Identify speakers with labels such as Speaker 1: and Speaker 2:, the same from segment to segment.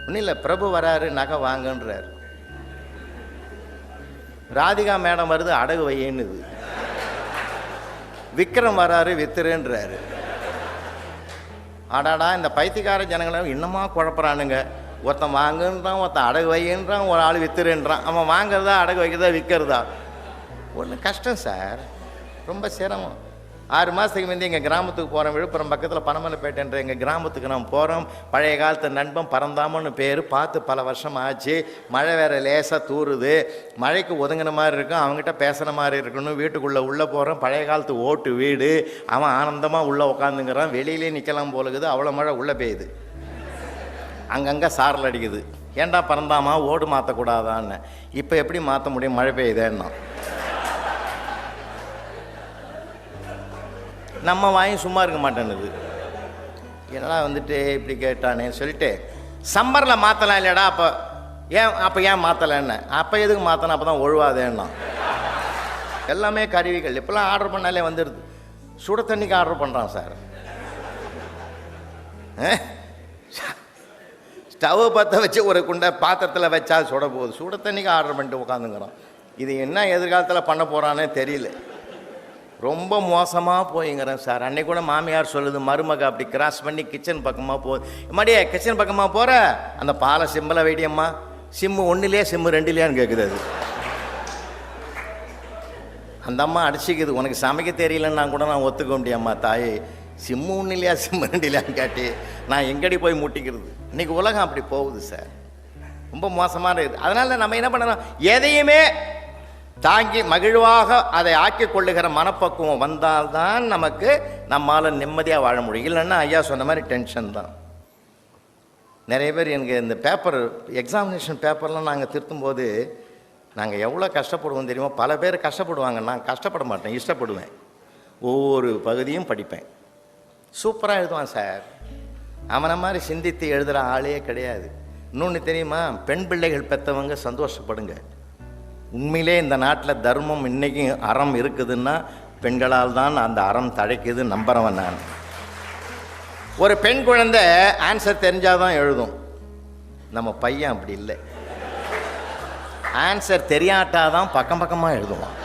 Speaker 1: ஒன்றும் இல்லை பிரபு வராரு நகை வாங்கன்றார். ராதிகா மேடம் வருது அடகு வையன்னுது. விக்ரம் வராரு வித்துருன்றாரு அடாடா இந்த பைத்தியக்கார ஜனங்களை இன்னமா குழப்பறானுங்க. ஒருத்தன் வாங்குன்றான் ஒருத்தன் அடகு வையன்றான் ஒரு ஆள் வித்துருன்றான் அவன் வாங்குறதா அடகு வைக்கிறதா விற்கிறதா ஒன்று கஷ்டம் சார். ரொம்ப சிரமம். ஆறு மாதத்துக்கு முந்தைய எங்கள் கிராமத்துக்கு போகிறோம் விழுப்புரம் பக்கத்தில் பனமலைப்பேட்டைன்ற எங்கள் கிராமத்துக்கு நாம் போகிறோம் பழைய காலத்து நண்பன் பறந்தாமன்னு பேர். பார்த்து பல வருஷம் ஆச்சு. மழை வேற லேசாக தூறுது மழைக்கு ஒதுங்கின மாதிரி இருக்கும். அவங்ககிட்ட பேசுகிற மாதிரி இருக்கணும். வீட்டுக்குள்ளே உள்ளே போகிறோம் பழைய காலத்து ஓட்டு வீடு. அவன் ஆனந்தமாக உள்ளே உட்காந்துங்கிறான் வெளியிலே நிற்கலாம் போலுக்குது அவ்வளோ மழை உள்ளே பெய்யுது. அங்கங்கே சாரல் அடிக்குது. ஏன்டா பறந்தாமா ஓடு மாற்றக்கூடாதான்னு இப்போ எப்படி மாற்ற முடியும்? மழை பெய்யுதேன்னா. நம்ம வாயும் சும்மா இருக்க மாட்டேன்னுது. என்னடா வந்துட்டு இப்படி கேட்டானே சொல்லிட்டு சம்மரில் மாற்றலாம் இல்லைடா அப்போ ஏன் அப்போ ஏன் மாற்றலைன்னு அப்போ எதுக்கு மாற்றணும் அப்போ தான் ஒழுவாதேன்னா. எல்லாமே கருவிகள். இப்போல்லாம் ஆர்டர் பண்ணாலே வந்துடுது சுட தண்ணிக்கு ஆர்டர் பண்ணுறான் சார். ஸ்டவ் பற்ற வச்சு ஒரு குண்டை பாத்திரத்தில் வச்சா சுட போகுது. சுட தண்ணிக்கு ஆர்டர் பண்ணிட்டு உட்காந்துங்கிறோம் இது என்ன எதிர்காலத்தில் பண்ண போகிறானே தெரியல. ரொம்ப மோசமாக போயிங்கிறேன் சார். அன்னைக்கு கூட மாமியார் சொல்லுது மருமக அப்படி கிராஸ் பண்ணி கிச்சன் பக்கமாக போகுது மடியே கிச்சன் பக்கமாக போகிற அந்த பாலை சிம்பிளை வெடியம்மா. சிம்மு ஒன்றுலையே சிம்மு ரெண்டுலையான்னு கேட்குது அது. அந்த அம்மா அடிச்சிக்குது. உனக்கு சமைக்க தெரியலன்னா கூட நான் ஒத்துக்க முடியாம்மா தாயே. சிம்மு ஒன்று இல்லையா சிம்மு ரெண்டு இல்லையான்னு கேட்டு நான் எங்கடி போய் முட்டிக்கிறது? இன்னைக்கு உலகம் அப்படி போகுது சார். ரொம்ப மோசமான இருக்குது. அதனால நம்ம என்ன பண்ணணும்? எதையுமே தாங்கி மகிழ்வாக அதை ஆக்கி கொள்ளுகிற மனப்பக்குவம் வந்தால்தான் நமக்கு நம்மால் நிம்மதியாக வாழ முடியும். இல்லைன்னா ஐயா சொன்ன மாதிரி டென்ஷன் தான். நிறைய பேர் எனக்கு இந்த பேப்பர் எக்ஸாமினேஷன் பேப்பர்லாம் நாங்கள் திருத்தும்போது நாங்கள் எவ்வளோ கஷ்டப்படுவோம் தெரியுமா? பல பேர் கஷ்டப்படுவாங்க. நான் கஷ்டப்பட மாட்டேன் இஷ்டப்படுவேன். ஒவ்வொரு பகுதியும் படிப்பேன். சூப்பராக எழுதுவான் சார். அவனை மாதிரி சிந்தித்து எழுதுகிற ஆளே கிடையாது. இன்னொன்று தெரியுமா? பெண் பிள்ளைகள் பெற்றவங்க சந்தோஷப்படுங்க. உண்மையிலே இந்த நாட்டில் தர்மம் இன்றைக்கும் அறம் இருக்குதுன்னா பெண்களால் தான் அந்த அறம் தழைக்குது நம்புகிறவன் நான். ஒரு பெண் குழந்தை ஆன்சர் தெரிஞ்சால் தான் எழுதும். நம்ம பையன் அப்படி இல்லை. ஆன்சர் தெரியாட்டாதான் பக்கம் பக்கமாக எழுதுவான்.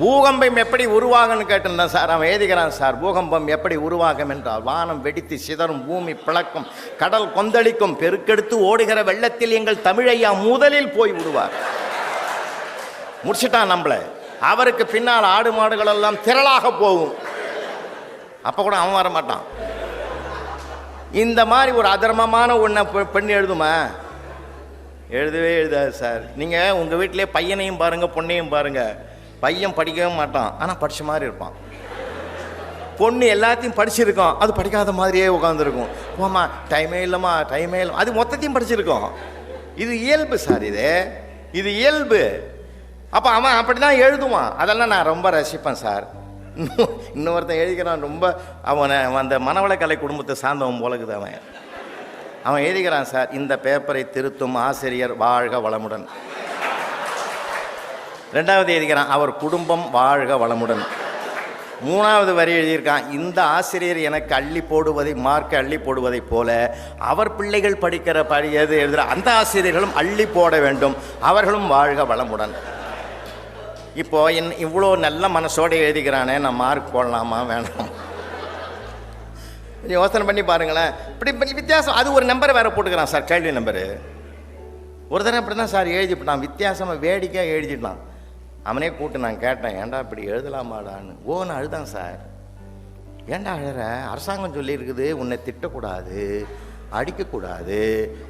Speaker 1: பூகம்பம் எப்படி உருவாகும்னு கேட்டிருந்தேன் சார் அவன் எழுதிக்கிறான் சார் பூகம்பம் எப்படி உருவாகும் என்றால் வானம் வெடித்து சிதறும் பூமி பிளக்கும் கடல் கொந்தளிக்கும் பெருக்கெடுத்து ஓடுகிற வெள்ளத்தில் எங்கள் தமிழையா முதலில் போய் விடுவார். முடிச்சிட்டான் நம்மளை. அவருக்கு பின்னால் ஆடு மாடுகள் எல்லாம் திரளாக போகும். அப்போ கூட அவன் வர மாட்டான் இந்த மாதிரி ஒரு அதர்மமான ஒன்றை பெண் எழுதுமா? எழுதவே எழுதாது சார். நீங்கள் உங்கள் வீட்டிலே பையனையும் பாருங்கள் பொண்ணையும் பாருங்கள் பையன் படிக்கவே மாட்டான். ஆனால் படித்த மாதிரி இருப்பான். பொண்ணு எல்லாத்தையும் படிச்சிருக்கோம் அது படிக்காத மாதிரியே உட்காந்துருக்கும் போமா டைமே இல்லைம்மா டைமே இல்லை அது மொத்தத்தையும் படிச்சிருக்கோம். இது இயல்பு சார் இது. இது இயல்பு. அப்போ அவன் அப்படி தான் எழுதுவான். அதெல்லாம் நான் ரொம்ப ரசிப்பேன் சார். இன்னும் இன்னொருத்தன் எழுதிக்கிறான் ரொம்ப அவனை அந்த மனவளக்கலை குடும்பத்தை சார்ந்தவன் போலக்குது அவன். அவன் எழுதிக்கிறான் சார் இந்த பேப்பரை திருத்தும் ஆசிரியர் வாழ்க வளமுடன். ரெண்டாவது எழுதிக்கிறான் அவர் குடும்பம் வாழ்க வளமுடன். மூணாவது வரி எழுதியிருக்கான் இந்த ஆசிரியர் எனக்கு அள்ளி போடுவதை மார்க் அள்ளி போடுவதைப் போல அவர் பிள்ளைகள் படிக்கிற படி எது எழுதுகிற அந்த ஆசிரியர்களும் அள்ளி போட வேண்டும். அவர்களும் வாழ்க வளமுடன். இப்போ என் இவ்வளோ நல்ல மனசோட எழுதிக்கிறானே நான் மார்க் போடலாமா வேணாம் கொஞ்சம் யோசனை பண்ணி பாருங்களேன். இப்படி வித்தியாசம் அது ஒரு நம்பரை வேற போட்டுக்கிறான் சார் கேள்வி நம்பரு ஒரு தடவை இப்படி தான் சார் எழுதிவிட்டான் வித்தியாசமாக வேடிக்கையாக எழுதிட்டான் அவனே கூப்பிட்டு நான் கேட்டேன் ஏன்டா இப்படி எழுதலாமாடான்னு. ஓ நான் அழுதான் சார். ஏன்டா அழுற? அரசாங்கம் சொல்லியிருக்குது உன்னை திட்டக்கூடாது. அடிக்கக்கூடாது.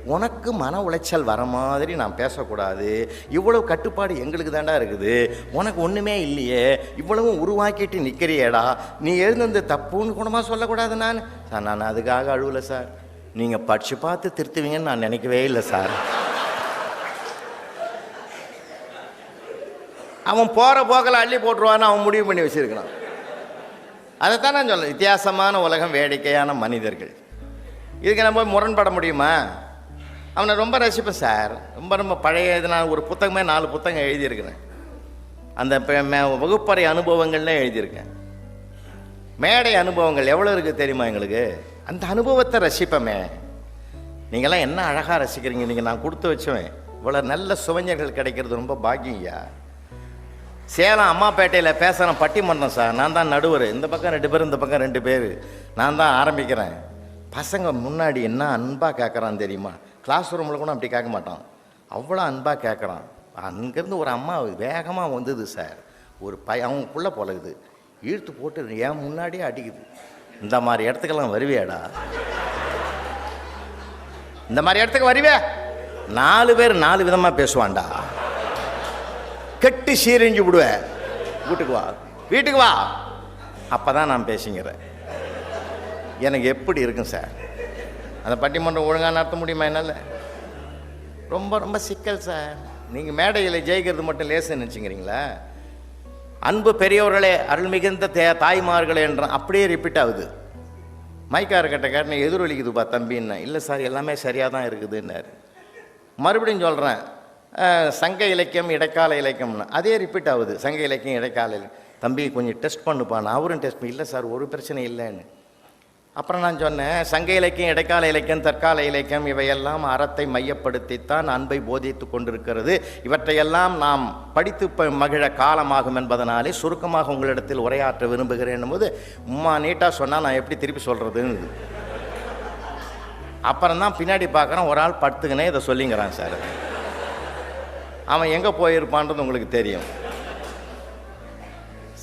Speaker 1: உனக்கு மன உளைச்சல் வர மாதிரி நான் பேசக்கூடாது. இவ்வளவு கட்டுப்பாடு எங்களுக்கு தாண்டா இருக்குது. உனக்கு ஒன்றுமே இல்லையே. இவ்வளவும் உருவாக்கிட்டு நிற்கிறியேடா நீ எழுந்தது தப்புன்னு குணமாக சொல்லக்கூடாது நான். சார் நான் அதுக்காக அழுவலை சார். நீங்கள் படித்து பார்த்து திருத்துவீங்கன்னு நான் நினைக்கவே இல்லை சார். அவன் போகிற போக்கில் அள்ளி போட்டுருவான்னு அவன் முடிவு பண்ணி வச்சிருக்கிறான். அதைத்தான் நான் சொல்ல வித்தியாசமான உலகம் வேடிக்கையான மனிதர்கள். இதுக்கு நம்ம போய் முரண்பட முடியுமா? அவனை ரொம்ப ரசிப்பேன் சார். ரொம்ப ரொம்ப பழைய இது நான் ஒரு புத்தகமே நாலு புத்தகம் எழுதியிருக்கிறேன். அந்த பெ- மே- வகுப்பறை அனுபவங்கள்னு எழுதியிருக்கேன். மேடை அனுபவங்கள் எவ்வளோ இருக்குது தெரியுமா எங்களுக்கு? அந்த அனுபவத்தை ரசிப்போமே. நீங்களாம் என்ன அழகாக ரசிக்கிறீங்க? நீங்கள் நான் கொடுத்து வச்சுவேன். இவ்வளோ நல்ல சுவைஞர்கள் கிடைக்கிறது ரொம்ப பாக்கியம்யா சேலம் அம்மாப்பேட்டையில் பேசுகிறேன் பட்டிமன்றம் சார். நான் தான் நடுவர். இந்த பக்கம் ரெண்டு பேர் இந்த பக்கம் ரெண்டு பேர். நான் தான் ஆரம்பிக்கிறேன். பசங்க முன்னாடி என்ன அன்பாக கேட்குறான் தெரியுமா? கிளாஸ் ரூமில் கூட அப்படி கேட்க மாட்டான். அவ்வளோ அன்பாக கேட்குறான் அங்கேருந்து ஒரு அம்மா வேகமாக வந்தது சார் ஒரு பய அவங்க புள்ள போலகுது இழுத்து போட்டு ஏன் முன்னாடியே அடிக்குது. இந்த மாதிரி இடத்துக்கெல்லாம் வருவியாடா? இந்த மாதிரி இடத்துக்கு வருவே நாலு பேர் நாலு விதமாக பேசுவான்டா. கெட்டு சீரிஞ்சு விடுவேன். வீட்டுக்கு வா. வீட்டுக்கு வா. அப்போ தான் நான் பேசிங்கிறேன் எனக்கு எப்படி இருக்கும் சார்? அந்த பட்டிமன்றம் ஒழுங்காக நடத்த முடியுமா என்னால்? ரொம்ப ரொம்ப சிக்கல் சார். நீங்கள் மேடையில் ஜெயிக்கிறது மட்டும் லேசுன்னு நினச்சிங்கிறீங்களா அன்பு பெரியவர்களே அருள் மிகுந்த தே தாய்மார்களே என்ற அப்படியே ரிப்பீட் ஆகுது. மைக்கார கட்ட கேட்டேன் எதிரொலிக்குதுப்பா தம்பின்னா. இல்லை சார் எல்லாமே சரியாக தான் இருக்குதுன்னாரு. மறுபடியும் சொல்கிறேன் சங்க இலக்கியம் இடைக்கால இலக்கியம்னு. அதே ரிப்பீட் ஆகுது. சங்க இலக்கியம் இடைக்கால இலக்கியம். தம்பி கொஞ்சம் டெஸ்ட் பண்ணுப்பான் அவரும் டெஸ்ட் இல்லை சார் ஒரு பிரச்சனை இல்லைன்னு. அப்புறம் நான் சொன்னேன் சங்க இலக்கியம் இடைக்கால இலக்கியம் தற்கால இலக்கியம் இவையெல்லாம் அறத்தை மையப்படுத்தித்தான் அன்பை போதித்து கொண்டிருக்கிறது. இவற்றையெல்லாம் நாம் படித்து மகிழ காலமாகும் என்பதனாலே சுருக்கமாக உங்களிடத்தில் உரையாற்ற விரும்புகிறேன் போது உம்மா நீட்டாக சொன்னால் நான் எப்படி திருப்பி சொல்கிறதுன்னு அப்புறம் தான் பின்னாடி பார்க்குறேன் ஒரு ஆள் படுத்துக்கினே இதை சொல்லிங்கிறான் சார். அவன் எங்கே போயிருப்பான்றது உங்களுக்கு தெரியும்.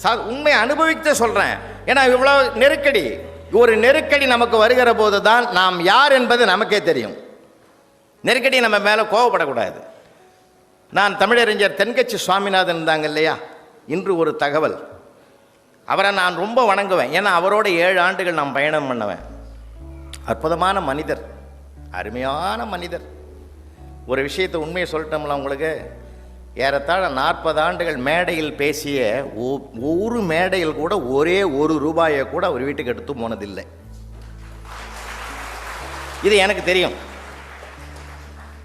Speaker 1: சார் உண்மை அனுபவித்து சொல்கிறேன் ஏன்னா இவ்வளோ நெருக்கடி. ஒரு நெருக்கடி நமக்கு வருகிற போது தான் நாம் யார் என்பது நமக்கே தெரியும். நெருக்கடி நம்ம மேலே கோவப்படக்கூடாது. நான் தமிழறிஞர் தென்கட்சி சுவாமிநாதன் இருந்தாங்க இல்லையா? இன்று ஒரு தகவல். அவரை நான் ரொம்ப வணங்குவேன். ஏன்னா அவரோட ஏழு ஆண்டுகள் நான் பயணம் பண்ணுவேன். அற்புதமான மனிதர். அருமையான மனிதர். ஒரு விஷயத்தை உண்மையை சொல்லிட்டோம்ல உங்களுக்கு? ஏறத்தாழ நாற்பது ஆண்டுகள் மேடையில் பேசிய ஒ- ஒரு மேடையில் கூட ஒரே ஒரு ரூபாயை கூட அவர் வீட்டுக்கு எடுத்து போனதில்லை. இது எனக்கு தெரியும்.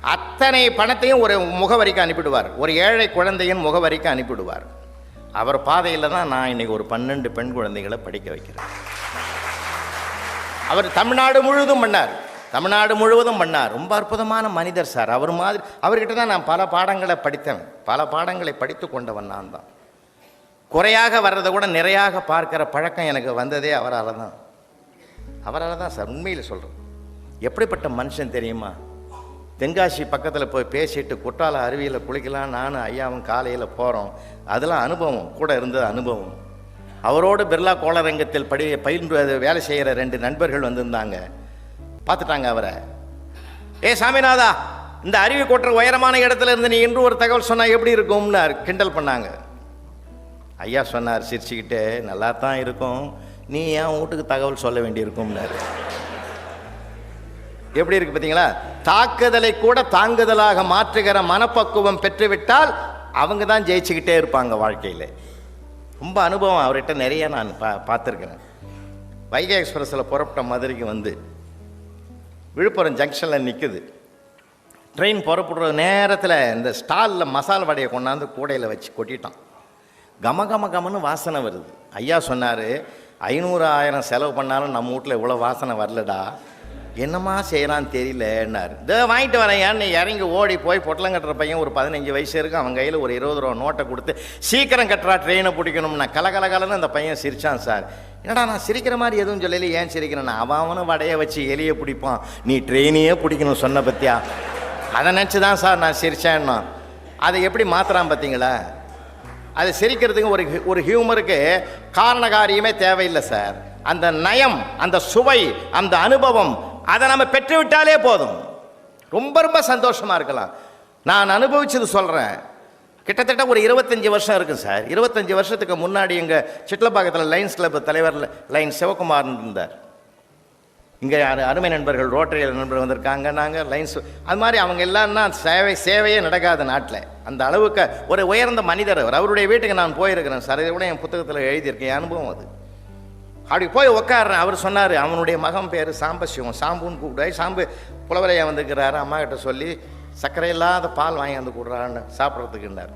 Speaker 1: அத்தனை பணத்தையும் ஒரு முகவரிக்கு அனுப்பிடுவார். ஒரு ஏழை குழந்தையின் முகவரிக்கு அனுப்பிடுவார். அவர் பாதையில் தான் நான் இன்னைக்கு ஒரு பன்னெண்டு பெண் குழந்தைகளை படிக்க வைக்கிறேன். அவர் தமிழ்நாடு முழுவதும் பண்ணார். தமிழ்நாடு முழுவதும் பண்ணார். ரொம்ப அற்புதமான மனிதர் சார். அவர் மாதிரி அவர்கிட்ட தான் நான் பல பாடங்களை படித்தேன். பல பாடங்களை படித்து கொண்டவன் நான் தான். குறையாக வர்றதை கூட நிறையாக பார்க்குற பழக்கம் எனக்கு வந்ததே அவரால் தான். அவரால் தான் சார் உண்மையில் சொல்கிறேன் எப்படிப்பட்ட மனுஷன் தெரியுமா? தென்காசி பக்கத்தில் போய் பேசிட்டு குற்றால அருவியில் குளிக்கலாம் நானும் ஐயாவும் காலையில் போகிறோம் அதெல்லாம் அனுபவம் கூட இருந்தது அனுபவம். அவரோடு பிர்லா கோளரங்கத்தில் படி பயின்று வேலை செய்கிற ரெண்டு நண்பர்கள் வந்திருந்தாங்க. பார்த்துட்டாங்க அவரை. ஏ சாமிநாதா இந்த அருவி கொட்டுற உயரமான இடத்துல இருந்து நீ இன்று ஒரு தகவல் சொன்னால் எப்படி இருக்கும்னு கிண்டல் பண்ணாங்க. ஐயா சொன்னார் சிரிச்சுக்கிட்டே நல்லா தான் இருக்கும். நீ ஏன் வீட்டுக்கு தகவல் சொல்ல வேண்டியிருக்கும்னாரு. எப்படி இருக்கு பார்த்தீங்களா? தாக்குதலை கூட தாங்குதலாக மாற்றுகிற மனப்பக்குவம் பெற்றுவிட்டால் அவங்க தான் ஜெயிச்சுக்கிட்டே இருப்பாங்க வாழ்க்கையில். ரொம்ப அனுபவம் அவர்கிட்ட நிறைய நான் பா பார்த்துருக்கிறேன் வைகை எக்ஸ்பிரஸில் புறப்பட்ட மதுரைக்கு வந்து விழுப்புரம் ஜங்ஷனில் நிற்குது ட்ரெயின் புறப்படுற நேரத்தில் இந்த ஸ்டாலில் மசால் வடையை கொண்டாந்து கூடையில் வச்சு கொட்டிட்டான். கம கம கமன்னு வாசனை வருது. ஐயா சொன்னார் ஐநூறு ஆயிரம் செலவு பண்ணாலும் நம்ம வீட்டில் இவ்வளோ வாசனை வரலடா. என்னம்மா செய்கிறான்னு தெரியலன்னார். இதை வாங்கிட்டு வரேன் ஏன்னு இறங்கி ஓடி போய் பொட்டலம் கட்டுற பையன் ஒரு பதினஞ்சு வயசு இருக்கும் அவன் கையில் ஒரு இருபது ரூபா நோட்டை கொடுத்து சீக்கிரம் கட்டுறா ட்ரெயினை பிடிக்கணும்னா. கலகலகலன்னு அந்த பையன் சிரித்தான் சார். என்னடா நான் சிரிக்கிற மாதிரி எதுவும் சொல்லல ஏன் சிரிக்கிறேன்னா அவன் அவனும் வடையை வச்சு எலியை பிடிப்பான். நீ ட்ரெயினையே பிடிக்கணும் சொன்ன பத்தியா? அதை நினச்சி தான் சார் நான் சிரிச்சேன்னா. அதை எப்படி மாத்துறான் பார்த்தீங்களா அது சிரிக்கிறதுக்கு ஒரு ஒரு ஹியூமருக்கு காரண காரியமே தேவையில்லை சார். அந்த நயம் அந்த சுவை அந்த அனுபவம் அதை நம்ம பெற்றுவிட்டாலே போதும். ரொம்ப ரொம்ப சந்தோஷமாக இருக்கலாம். நான் அனுபவிச்சது சொல்கிறேன் கிட்டத்தட்ட ஒரு இருபத்தஞ்சி வருஷம் இருக்குது சார். இருபத்தஞ்சி வருஷத்துக்கு முன்னாடி எங்கள் சிட்லப்பாக்கத்தில் லைன்ஸ் கிளப் தலைவர் லைன் சிவகுமார் இருந்தார். இங்கே அருமை நண்பர்கள் ரோட்டரியில் நண்பர்கள் வந்திருக்காங்க. நாங்கள் லைன்ஸ் அது மாதிரி அவங்க எல்லாம்னா சேவை சேவையே நடக்காத நாட்டில். அந்த அளவுக்கு ஒரு உயர்ந்த மனிதர் அவர். அவருடைய வீட்டுக்கு நான் போயிருக்கிறேன் சார். இதை கூட என் புத்தகத்தில் எழுதியிருக்கேன். என் அனுபவம் அது. அப்படி போய் உட்காடுறேன் அவர் சொன்னார் அவனுடைய மகன் பேர் சாம்பசிவம். சாம்புன்னு கூப்பிடுவாய் சாம்பு புலவரையா வந்திருக்கிறாரு. அம்மா கிட்ட சொல்லி சர்க்கரை இல்லாத பால் வாங்கி வந்து கொடுறான்னு சாப்பிட்றதுக்குன்னார்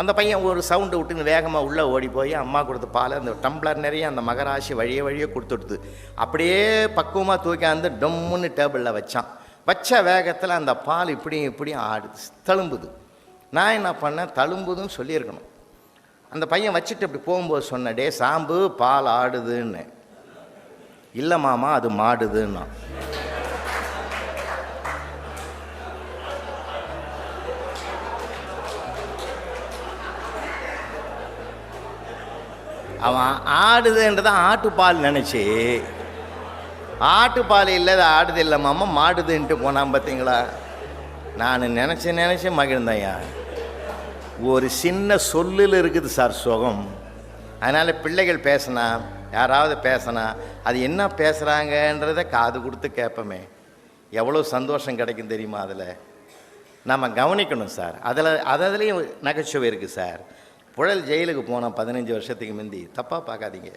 Speaker 1: அந்த பையன் ஒரு சவுண்டு விட்டுன்னு வேகமாக உள்ளே ஓடி போய் அம்மா கொடுத்த பால் அந்த டம்ளர் நிறைய அந்த மகராசி வழியே வழியே கொடுத்துடுது அப்படியே பக்குவமாக தூக்காந்து டொம்முன்னு டேபிளில் வச்சான். வச்ச வேகத்தில் அந்த பால் இப்படியும் இப்படியும் ஆடுது தழும்புது. நான் என்ன பண்ணேன்? தழும்புதுன்னு சொல்லியிருக்கணும். அந்த பையன் வச்சுட்டு இப்படி போகும்போது சொன்ன டே சாம்பு பால் ஆடுதுன்னு. இல்லை மாமா அது மாடுதுன்னா அவன் ஆடுதுன்றதை ஆட்டுப்பால் நினச்சி. ஆட்டுப்பால் இல்லை அது ஆடுது இல்லை மாமா மாடுதுன்ட்டு போனான் பார்த்தீங்களா நான் நினச்சி நினச்சி மகிழ்ந்தையா ஒரு சின்ன சொல்லில் இருக்குது சார் சுகம். அதனால் பிள்ளைகள் பேசினா யாராவது பேசினா அது என்ன பேசுகிறாங்கன்றத காது கொடுத்து கேட்போமே எவ்வளோ சந்தோஷம் கிடைக்கும் தெரியுமா அதில்? நம்ம கவனிக்கணும் சார். அதில் அதுலேயும் நகைச்சுவை இருக்குது சார். புழல் ஜெயிலுக்கு போனோம் பதினஞ்சு வருஷத்துக்கு முந்தி தப்பாக பார்க்காதீங்க.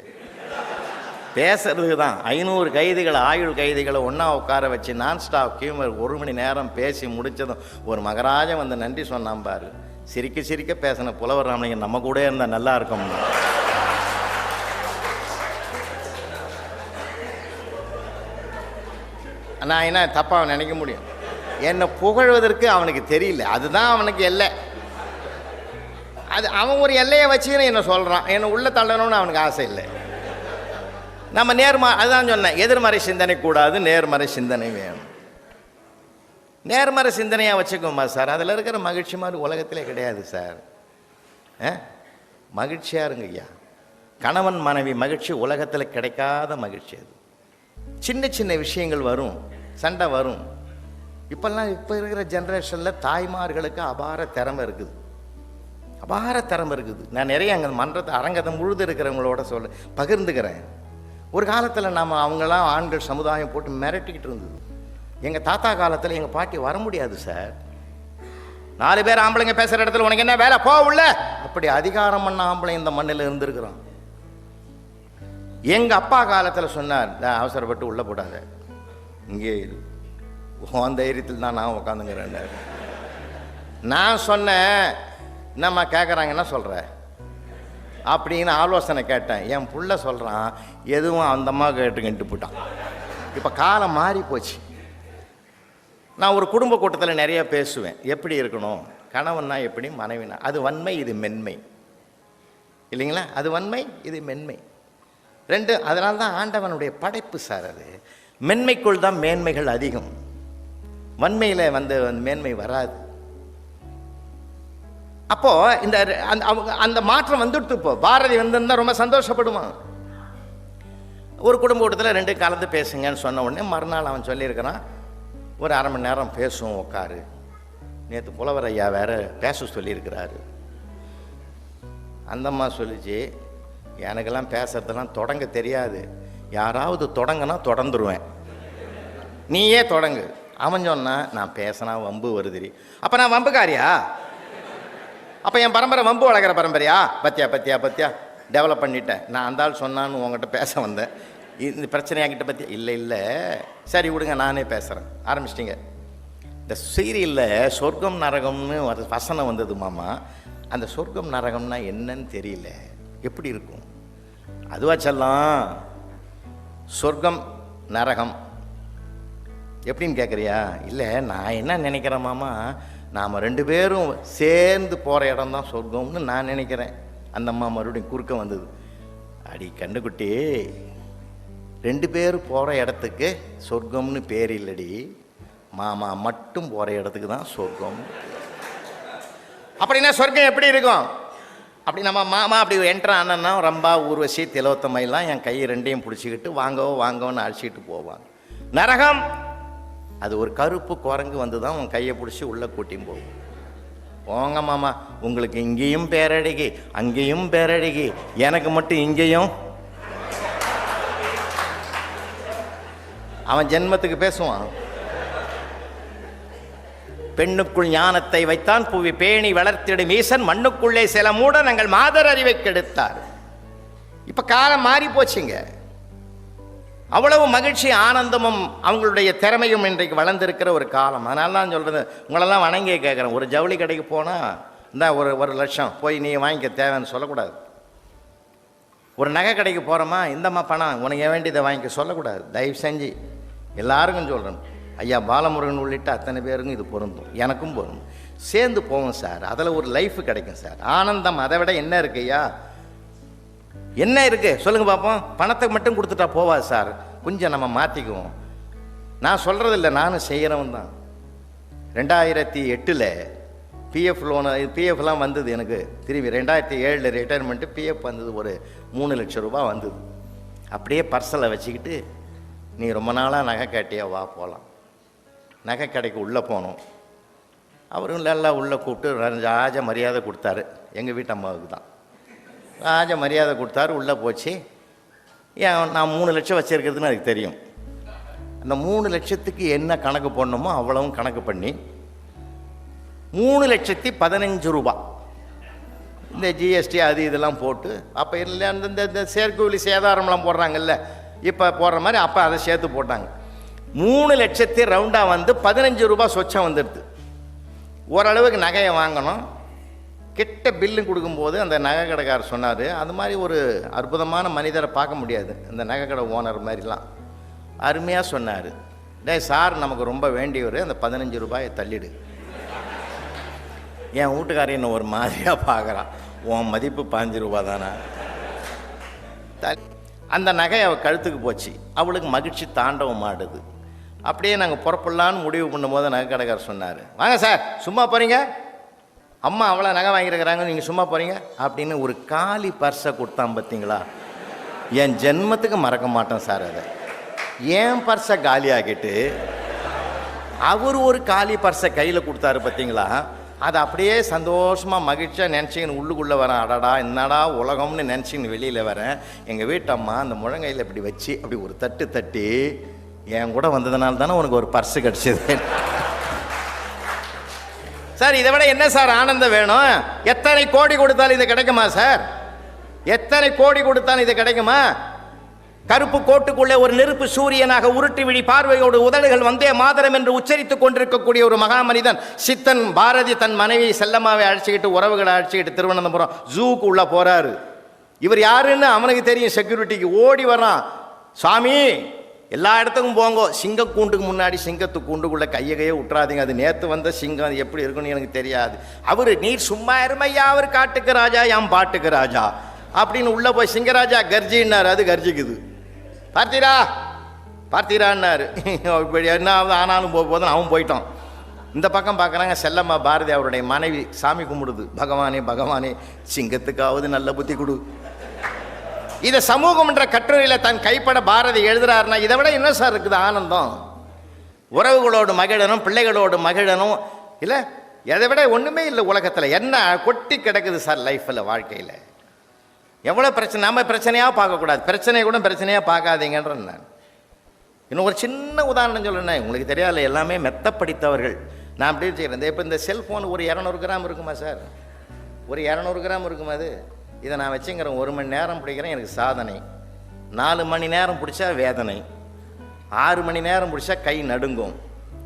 Speaker 1: பேசுறதுக்கு தான் ஐநூறு கைதிகளை ஆயுள் கைதிகளை ஒன்றா உட்கார வச்சு நான் ஸ்டாப் கியூமர் ஒரு மணி நேரம் பேசி முடித்ததும் ஒரு மகராஜன் வந்து நன்றி சொன்னான் பாரு. சிரிக்க சிரிக்க பேசின புலவர் ராமலிங்கம் நம்ம கூட இருந்தால் நல்லா இருக்கும். நான் என்ன தப்பாக நினைக்க முடியும்? என்னை புகழ்வதற்கு அவனுக்கு தெரியல. அதுதான் அவனுக்கு எல்லை. அது அவன் ஒரு எல்லையை வச்சுன்னு என்ன சொல்கிறான் என்னை உள்ளே தள்ளணும்னு அவனுக்கு ஆசை இல்லை. நம்ம நேர்மா அதுதான் சொன்னேன். எதிர்மறை சிந்தனை கூடாது நேர்மறை சிந்தனை வேணும். நேர்மறை சிந்தனையாக வச்சுக்கோமா சார். அதில் இருக்கிற மகிழ்ச்சி மாதிரி உலகத்திலே கிடையாது சார். ஆ? மகிழ்ச்சியாக இருங்க ஐயா. கணவன் மனைவி மகிழ்ச்சி உலகத்தில் கிடைக்காத மகிழ்ச்சி அது. சின்ன சின்ன விஷயங்கள் வரும். சண்டை வரும். இப்போல்லாம் இப்போ இருக்கிற ஜென்ரேஷனில் தாய்மார்களுக்கு அபார திறமை இருக்குது. அபார திறமை இருக்குது. நான் நிறைய அங்கே மன்றத்தை அரங்கத்தை முழுது இருக்கிறவங்களோட சொல்ல பகிர்ந்துக்கிறேன். ஒரு காலத்தில் நம்ம அவங்களாம் ஆண்கள் சமுதாயம் போட்டு மிரட்டிக்கிட்டு இருந்தது. எங்கள் தாத்தா காலத்தில் எங்கள் பாட்டி வர முடியாது சார். நாலு பேர் ஆம்பளைங்க பேசுகிற இடத்துல உனக்கு என்ன வேலை? போ உள்ள. அப்படி அதிகாரம் பண்ண ஆம்பளை இந்த மண்ணில் இருந்திருக்கிறோம் எங்கள் அப்பா காலத்தில் சொன்னார் அவசரப்பட்டு உள்ளே போடாத. இங்கே உன் தைரியத்தில் தான் நான் உட்காந்துங்கிறேன் நான் சொன்னேன் என்னம்மா கேட்குறாங்கன்னா சொல்கிற அப்படின்னு ஆலோசனை கேட்டேன். என் புள்ள சொல்கிறான் எதுவும் அந்தம்மா கேட்டுக்கிட்டு போட்டான் இப்போ காலம் மாறி போச்சு. நான் ஒரு குடும்ப கூட்டத்தில் நிறையா பேசுவேன். எப்படி இருக்கணும்? கணவன்னா எப்படி? மனைவினா அது வன்மை இது மென்மை. இல்லைங்களா? அது வன்மை இது மென்மை. ரெண்டு அதனால தான் ஆண்டவனுடைய படைப்பு சார் அது. மென்மைக்குள் தான் மேன்மைகள் அதிகம். வன்மையில் வந்து அந்த மேன்மை வராது. அப்போது இந்த அந்த அவங்க அந்த மாற்றம் வந்துடுத்து இப்போ. பாரதி வந்திருந்தா ரொம்ப சந்தோஷப்படுவான் ஒரு குடும்ப கூட்டத்தில் ரெண்டு கலந்து பேசுங்கன்னு சொன்ன உடனே மறுநாள் அவன் சொல்லியிருக்கிறான் ஒரு அரை மணி நேரம் பேசுவோம் உட்காரு நேற்று புலவர் ஐயா வேறு பேச சொல்லியிருக்கிறாரு. அந்தம்மா சொல்லிச்சு எனக்கெல்லாம் பேசுறதெல்லாம் தொடங்க தெரியாது. யாராவது தொடங்கினா தொடர்ந்துருவேன். நீயே தொடங்கு. அவன் சொன்னான் நான் பேசினா வம்பு வருதுரி அப்போ நான் வம்புக்காரியா? அப்போ என் பரம்பரை வம்பு வளர்க்குற பரம்பரையா? பத்தியா பத்தியா பத்தியா? டெவலப் பண்ணிட்டேன். நான் அந்த ஆள் சொன்னான்னு உங்ககிட்ட பேச வந்தேன். இந்த பிரச்சனை என்கிட்ட பற்றி இல்லை இல்லை. சரி விடுங்க நானே பேசுகிறேன் ஆரம்பிச்சிட்டிங்க. இந்த சீரியலில் சொர்க்கம் நரகம்னு ஒரு வசனம் வந்தது மாமா. அந்த சொர்க்கம் நரகம்னா என்னன்னு தெரியல. எப்படி இருக்கும்? அதுவா செல்லம். சொர்க்கம் நரகம். எப்படின்னு கேட்குறியா இல்லை நான் என்ன நினைக்கிறேன் மாமா? நாம் ரெண்டு பேரும் சேர்ந்து போகிற இடம் தான் சொர்க்கம்னு நான் நினைக்கிறேன். அந்த அம்மா மறுபடியும் குறுக்க வந்தது. அடி கண்டுக்குட்டி ரெண்டு பேர் போகிற இடத்துக்கு சொர்க்கம்னு பேர் இல்லடி. மாமா மட்டும் போகிற இடத்துக்கு தான் சொர்க்கம். அப்படின்னா சொர்க்கம் எப்படி இருக்கும்? அப்படி நம்ம மாமா அப்படி என்ட்ரு ஆனன்னா ரம்பா ஊர்வசி திலோத்தமையெல்லாம் என் கை ரெண்டையும் பிடிச்சிக்கிட்டு வாங்கவோ வாங்கவோன்னு அழைச்சிட்டு போவாங்க. நரகம் அது ஒரு கருப்பு குரங்கு வந்து தான் உன் கையை பிடிச்சி உள்ளே கூட்டியும் போகும். போங்க மாமா உங்களுக்கு இங்கேயும் பேரழகி அங்கேயும் பேரழகி. எனக்கு மட்டும் இங்கேயும். அவன் ஜென்மத்துக்கு பேசுவான். பெண்ணுக்குள் ஞானத்தை வைத்தான் புவி பேணி வளர்த்திடும் ஈசன் மண்ணுக்குள்ளே சில மூட நாங்கள் மாதர் அறிவை கெடுத்தார். இப்போ காலம் மாறி போச்சுங்க. அவ்வளவு மகிழ்ச்சி ஆனந்தமும் அவங்களுடைய திறமையும் இன்றைக்கு வளர்ந்துருக்கிற ஒரு காலம். அதனால தான் சொல்கிறது உங்களெல்லாம் வணங்கி கேட்குறேன். ஒரு ஜவுளி கடைக்கு போனால் இந்த ஒரு ஒரு லட்சம் போய் நீ வாங்கிக்க தேவைன்னு சொல்லக்கூடாது. ஒரு நகை கடைக்கு போகிறோமா இந்தம்மா பணம் உனக்கு வேண்டியதை வாங்கிக்க சொல்லக்கூடாது. தயவு செஞ்சு எல்லாருக்கும் சொல்கிறேன் ஐயா பாலமுருகன் உள்ளிட்ட அத்தனை பேருக்கும் இது பொருந்தும். எனக்கும் பொருந்தும். சேர்ந்து போவோம் சார். அதில் ஒரு லைஃப் கிடைக்கும் சார். ஆனந்தம் அதை விட என்ன இருக்குய்யா என்ன இருக்கு? சொல்லுங்க பார்ப்போம் பணத்தை மட்டும் கொடுத்துட்டா போவாது சார் கொஞ்சம் நம்ம மாற்றிக்குவோம் நான் சொல்கிறது இல்லை நானும் செய்கிறவன் தான். ரெண்டாயிரத்தி எட்டில் பிஎஃப் லோனு பிஎஃப்லாம் வந்தது எனக்கு. திரும்பி ரெண்டாயிரத்தி ஏழில் ரிட்டையர்மெண்ட்டு பிஎஃப் வந்தது. ஒரு மூணு லட்சம் ரூபா வந்தது. அப்படியே பர்சலை வச்சுக்கிட்டு நீ ரொம்ப நாளாக நகை கேட்டியா? வா போகலாம் நகை கடைக்கு உள்ளே போனோம். அவரும் நல்லா உள்ளே கூப்பிட்டு ராஜ மரியாதை கொடுத்தாரு. எங்கள் வீட்டு அம்மாவுக்கு தான். ராஜ மரியாதை கொடுத்தாரு உள்ளே போச்சு. ஏன் நான் மூணு லட்சம் வச்சுருக்கிறதுன்னு எனக்கு தெரியும். அந்த மூணு லட்சத்துக்கு என்ன கணக்கு போடணுமோ அவ்வளவும் கணக்கு பண்ணி மூணு லட்சத்தி பதினஞ்சு ரூபா. இந்த ஜிஎஸ்டி அது இதெல்லாம் போட்டு அப்போ இல்லை அந்த இந்த இந்த செயற்கூலி சேதாரம்லாம் போடுறாங்கல்ல இப்போ போடுற மாதிரி அப்போ அதை சேர்த்து போட்டாங்க. மூணு லட்சத்தி ரவுண்டாக வந்து பதினஞ்சு ரூபா சொச்சம் வந்துடுது. ஓரளவுக்கு நகையை வாங்கணும். கிட்ட பில்லு கொடுக்கும்போது அந்த நகை கடைக்காரர் சொன்னார் அது மாதிரி ஒரு அற்புதமான மனிதரை பார்க்க முடியாது இந்த நகை கடை ஓனர் மாதிரிலாம். அருமையாக சொன்னார். டே சார் நமக்கு ரொம்ப வேண்டியவர் அந்த பதினஞ்சு ரூபாயை தள்ளிடு. என் வீட்டுக்காரன் என்ன ஒரு மாதிரியாக பார்க்குறான். உன் மதிப்பு பதினஞ்சு ரூபா தானே? த- அந்த நகை அவள் கழுத்துக்கு போச்சு. அவளுக்கு மகிழ்ச்சி தாண்டவம் ஆடுது. அப்படியே நாங்கள் புறப்படலான்னு முடிவு பண்ணும்போது நகை கடைக்காரர் சொன்னார். வாங்க சார் சும்மா போகிறீங்க அம்மா அவ்வளோ நகை வாங்கியிருக்கிறாங்க நீங்கள் சும்மா போகிறீங்க அப்படின்னு ஒரு காலி பர்ஸை கொடுத்தான் பார்த்தீங்களா என் ஜென்மத்துக்கு மறக்க மாட்டேன் சார் அதை. ஏன் பர்ஸை காலியாகிட்டு அவர் ஒரு காலி பர்ஸை கையில் கொடுத்தாரு பார்த்தீங்களா அதை அப்படியே சந்தோஷமாக மகிழ்ச்சியாக நினச்சிங்கன்னு உள்ளுக்குள்ளே வரேன். அடடா என்னடா உலகம்னு நினச்சிக்கின்னு வெளியில் வரேன். எங்கள் வீட்டு அம்மா அந்த முழங்கையில் இப்படி வச்சு அப்படி ஒரு தட்டு தட்டி என் கூட வந்ததுனால தானே உனக்கு ஒரு பர்ஸு கிடச்சிது. சார் இதை விட என்ன சார் ஆனந்தம் வேணும்? எத்தனை கோடி கொடுத்தாலும் இது கிடைக்குமா சார்? எத்தனை கோடி கொடுத்தாலும் இது கிடைக்குமா? கருப்பு கோட்டுக்குள்ளே ஒரு நெருப்பு சூரியனாக உருட்டு விழி பார்வையோடு உதடுகள் வந்தே மாதரம் என்று உச்சரித்துக் கொண்டிருக்கக்கூடிய ஒரு மகா மனிதன் சித்தன் பாரதி தன் மனைவி செல்லம்மாவை அழைச்சிக்கிட்டு உறவுகளை அழைச்சிக்கிட்டு திருவனந்தபுரம் ஜூக்கு உள்ள போறாரு. இவர் யாருன்னு அவனுக்கு தெரியும் செக்யூரிட்டிக்கு ஓடி வர்றான். சாமி எல்லா இடத்துக்கும் போங்கோ. சிங்கக்கூண்டுக்கு முன்னாடி சிங்கத்து கூண்டுக்குள்ளே கையை கையை விட்டுறாதீங்க அது நேற்று வந்த சிங்கம் அது எப்படி இருக்குன்னு எனக்கு தெரியாது. அவர் நீர் சும்மா இருமையா? அவர் காட்டுக்கு ராஜா என் பாட்டுக்கு ராஜா? அப்படின்னு உள்ளே போய் சிங்கராஜா கர்ஜின்னார். அது கர்ஜிக்குது. பார்த்தீரா? பார்த்தீரான்னாரு. இப்படி என்ன ஆகுது? ஆனாலும் போக போதும். அவன் போயிட்டான். இந்த பக்கம் பார்க்குறாங்க செல்லம்மா பாரதி அவருடைய மனைவி சாமி கும்பிடுது. பகவானே பகவானே சிங்கத்துக்காவது நல்ல புத்தி கொடு. இதை சமூகம் என்ற கட்டுரையில் தன் கைப்பட பாரதி எழுதுகிறாருன்னா இதை விட என்ன சார் இருக்குது ஆனந்தம்? உறவுகளோடு மகிழனும் பிள்ளைகளோடு மகிழனும் இல்லை எதை விட ஒன்றுமே இல்லை உலகத்தில். என்ன கொட்டி கிடக்குது சார் லைஃப்பில் வாழ்க்கையில்? எவ்வளோ பிரச்சனை நம்ம பிரச்சனையாக பார்க்கக்கூடாது. பிரச்சனையை கூட பிரச்சனையாக பார்க்காதீங்கன்றேன் நான். இன்னும் ஒரு சின்ன உதாரணம் சொல்லணும் உங்களுக்கு தெரியாது எல்லாமே மெத்த படித்தவர்கள் நான் அப்படி செய்கிறேன் இப்போ இந்த செல்ஃபோன் ஒரு இரநூறு கிராம் இருக்குமா சார்? ஒரு இரநூறு கிராம் இருக்குமா அது? இதை நான் வச்சுங்கிறேன் ஒரு மணி நேரம் பிடிக்கிறேன் எனக்கு சாதனை. நாலு மணி நேரம் பிடிச்சா வேதனை. ஆறு மணி நேரம் பிடிச்சா கை நடுங்கும்.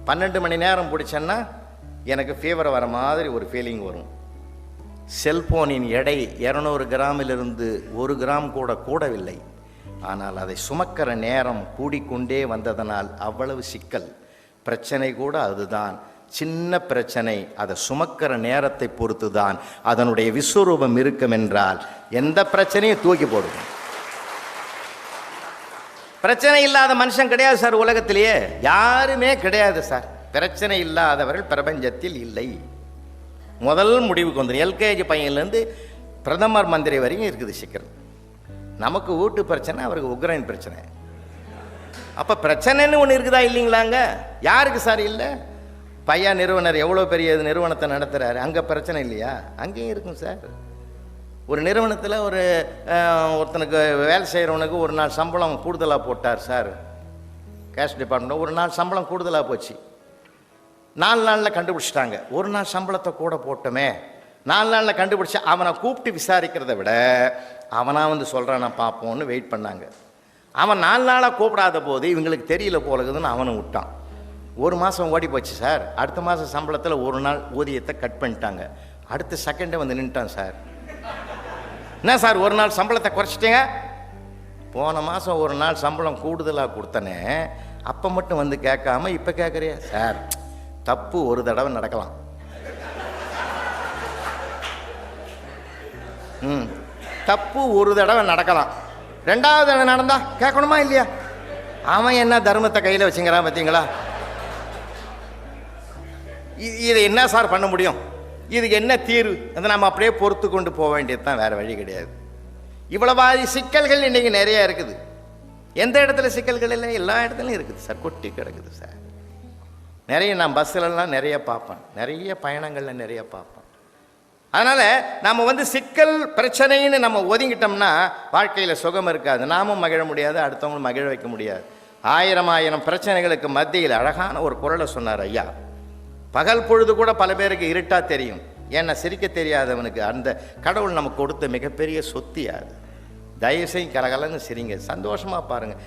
Speaker 1: பன்னெண்டு மணி நேரம் பிடிச்சேன்னா எனக்கு ஃபீவர் வர மாதிரி ஒரு ஃபீலிங் வரும். செல்போனின் எடை இரநூறு கிராமிலிருந்து ஒரு கிராம் கூட கூடவில்லை. ஆனால் அதை சுமக்கிற நேரம் கூடிக்கொண்டே வந்ததனால் அவ்வளவு சிக்கல். பிரச்சனை கூட அதுதான். சின்ன பிரச்சனை அதை சுமக்கிற நேரத்தை பொறுத்து தான் அதனுடைய விஸ்வரூபம் இருக்கும் என்றால் எந்த பிரச்சனையும் தூக்கி போடும் பிரச்சனை இல்லாத மனுஷன் கிடையாது சார் உலகத்திலேயே. யாருமே கிடையாது சார். பிரச்சனை இல்லாதவர்கள் பிரபஞ்சத்தில் இல்லை. முதல் முடிவுக்கு வந்துடும் எல்கேஜி பையன்லேருந்து பிரதமர் மந்திரி வரைக்கும் இருக்குது சிக்கல். நமக்கு வீட்டு பிரச்சனை அவருக்கு உக்ரைன் பிரச்சனை. அப்போ பிரச்சனைன்னு ஒன்று இருக்குதா இல்லைங்களாங்க? யாருக்கு சார் இல்லை? பையா நிறுவனர் எவ்வளோ பெரிய நிறுவனத்தை நடத்துகிறாரு அங்கே பிரச்சனை இல்லையா? அங்கேயும் இருக்கும் சார். ஒரு நிறுவனத்தில் ஒரு ஒருத்தனுக்கு வேலை செய்கிறவனுக்கு ஒரு நாள் சம்பளம் கூடுதலாக போட்டார் சார். கேஷ் டிபார்ட்மெண்ட் ஒரு நாள் சம்பளம் கூடுதலாக போச்சு. நாலு நாளில் கண்டுபிடிச்சிட்டாங்க. ஒரு நாள் சம்பளத்தை கூட போட்டோமே. நாலு நாளில் கண்டுபிடிச்சி அவனை கூப்பிட்டு விசாரிக்கிறத விட அவனாக வந்து சொல்கிறான் நான் பார்ப்போன்னு வெயிட் பண்ணாங்க. அவன் நாலு நாளாக கூப்பிடாத போது இவங்களுக்கு தெரியல போலகுதுன்னு அவனை விட்டான். ஒரு மாதம் ஓடி போச்சு சார். அடுத்த மாதம் சம்பளத்தில் ஒரு நாள் ஊதியத்தை கட் பண்ணிட்டாங்க. அடுத்த செகண்டே வந்து நின்ட்டான் சார். என்ன சார் ஒரு நாள் சம்பளத்தை குறைச்சிட்டீங்க? போன மாதம் ஒரு நாள் சம்பளம் கூடுதலாக கொடுத்தனே அப்போ மட்டும் வந்து கேட்காம இப்போ கேட்குறியா சார் தப்பு ஒரு தடவை நடக்கலாம். ம் தப்பு ஒரு தடவை நடக்கலாம். ரெண்டாவது தடவை நடந்தா கேட்கணுமா இல்லையா? அவன் என்ன தர்மத்தை கையில் வச்சுங்கிறான் பார்த்தீங்களா இதை என்ன சார் பண்ண முடியும்? இதுக்கு என்ன தீர்வு? அதை நம்ம அப்படியே பொறுத்து கொண்டு போக வேண்டியது தான் வேறு வழி கிடையாது. இவ்வளவாதி சிக்கல்கள் இன்றைக்கி நிறைய இருக்குது. எந்த இடத்துல சிக்கல்கள் இல்லை? எல்லா இடத்துலையும் இருக்குது சார். கொட்டி கிடக்குது சார். நிறைய நான் பஸ்ஸிலலாம் நிறைய பார்ப்பேன். நிறைய பயணங்களில் நிறைய பார்ப்பேன். அதனால் நம்ம வந்து சிக்கல் பிரச்சனைன்னு நம்ம ஒதுங்கிட்டோம்னா வாழ்க்கையில் சுகம் இருக்காது. நாமும் மகிழ முடியாது அடுத்தவங்களும் மகிழ வைக்க முடியாது. ஆயிரம் ஆயிரம் பிரச்சனைகளுக்கு மத்தியில் அழகான ஒரு குரலை சொன்னார் ஐயா. பகல் பொழுது கூட பல பேருக்கு இருட்டாக தெரியும். ஏன்னா சிரிக்க தெரியாதவனுக்கு அந்த கடவுள் நமக்கு கொடுத்த மிகப்பெரிய சொத்தியா அது. தயவுசெய்து கலகலன்னு சிரிங்க. சந்தோஷமாக பாருங்கள்